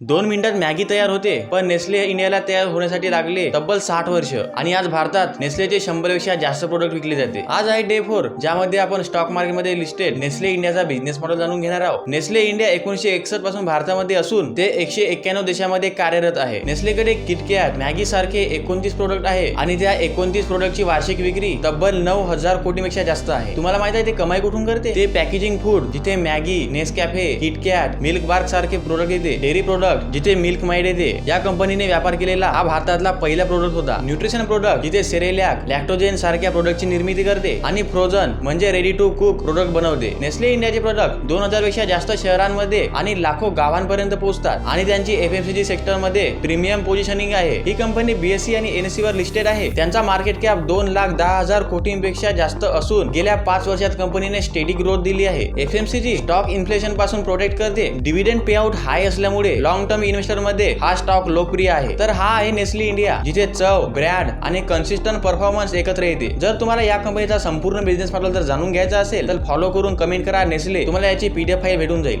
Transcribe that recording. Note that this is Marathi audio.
दोन मिनिटात मॅगी तयार होते पण नेस्ले इंडियाला तयार होण्यासाठी लागले तब्बल साठ वर्ष. आणि आज भारतात नेस्लेचे शंभरपेक्षा जास्त प्रोडक्ट विकले जाते. आज आहे डे फोर ज्यामध्ये आपण स्टॉक मार्केटमध्ये लिस्टेड नेस्ले इंडियाचा बिझनेस मॉडेल जाणून घेणार आहोत. नेस्ले इंडिया एकोणीशे एकसष्टपासून भारतामध्ये असून ते एकशे एक्क्याण्णव देशामध्ये कार्यरत आहे. नेस्लेकडे किटकॅट मॅगी सारखे एकोणतीस प्रोडक्ट आहे आणि त्या एकोणतीस प्रोडक्टची वार्षिक विक्री तब्बल नऊ हजार कोटीपेक्षा जास्त आहे. तुम्हाला माहीत आहे ते कमाई कुठून करते? ते पॅकेजिंग फूड जिथे Maggi Nescafe KitKat milk bar सारखे प्रोडक्ट येते. डेअरी प्रोडक्ट जिथे मिल्क माइड येते या कंपनीने व्यापार केलेला हा भारतातला पहिला प्रोडक्ट होता. न्यूट्रिशन प्रोडक्ट जिथे सेरेलॅक लॅक्टोजेन सारख्या प्रोडक्टची निर्मिती करते आणि फ्रोझन म्हणजे रेडी टू कुक प्रोडक्ट बनवते. नेस्ले इंडियाचे प्रोडक्ट दोन हजारपेक्षा जास्त शहरांमध्ये आणि लाखो गावांपर्यंत पोहोचतात आणि त्यांची एफएमसीजी सेक्टरमध्ये प्रीमियम पोझिशनिंग आहे. ही कंपनी बीएससी आणि एनएससी वर लिस्टेड आहे. त्यांचा मार्केट कॅप दोन लाख दहा हजार कोटींपेक्षा जास्त असून गेल्या पाच वर्षात कंपनीने स्टेडी ग्रोथ दिली आहे. एफएमसीजी स्टॉक इन्फ्लेशनपासून प्रोटेक्ट करते. डिव्हिडंड पे आउट हाय असल्यामुळे लॉंग टर्म इन्व्हेस्टरमध्ये हा स्टॉक लोकप्रिय आहे. तर हा आहे नेस्ली इंडिया जिथे चव ब्रँड आणि कन्सिस्टंट परफॉर्मन्स एकत्र येते. जर तुम्हाला या कंपनीचा संपूर्ण बिझनेस मॉडेल जर जाणून घ्यायचा असेल तर फॉलो करून कमेंट करा. नेस्ले तुम्हाला याची पीडीएफ फाईल भेटून जाईल.